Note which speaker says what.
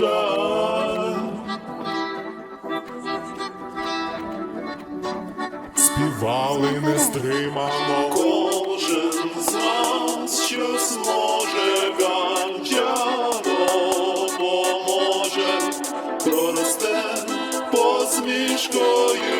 Speaker 1: душа, співали нестримано
Speaker 2: кожен з нас, що зможе ганча допоможе, Коросте посмішкою.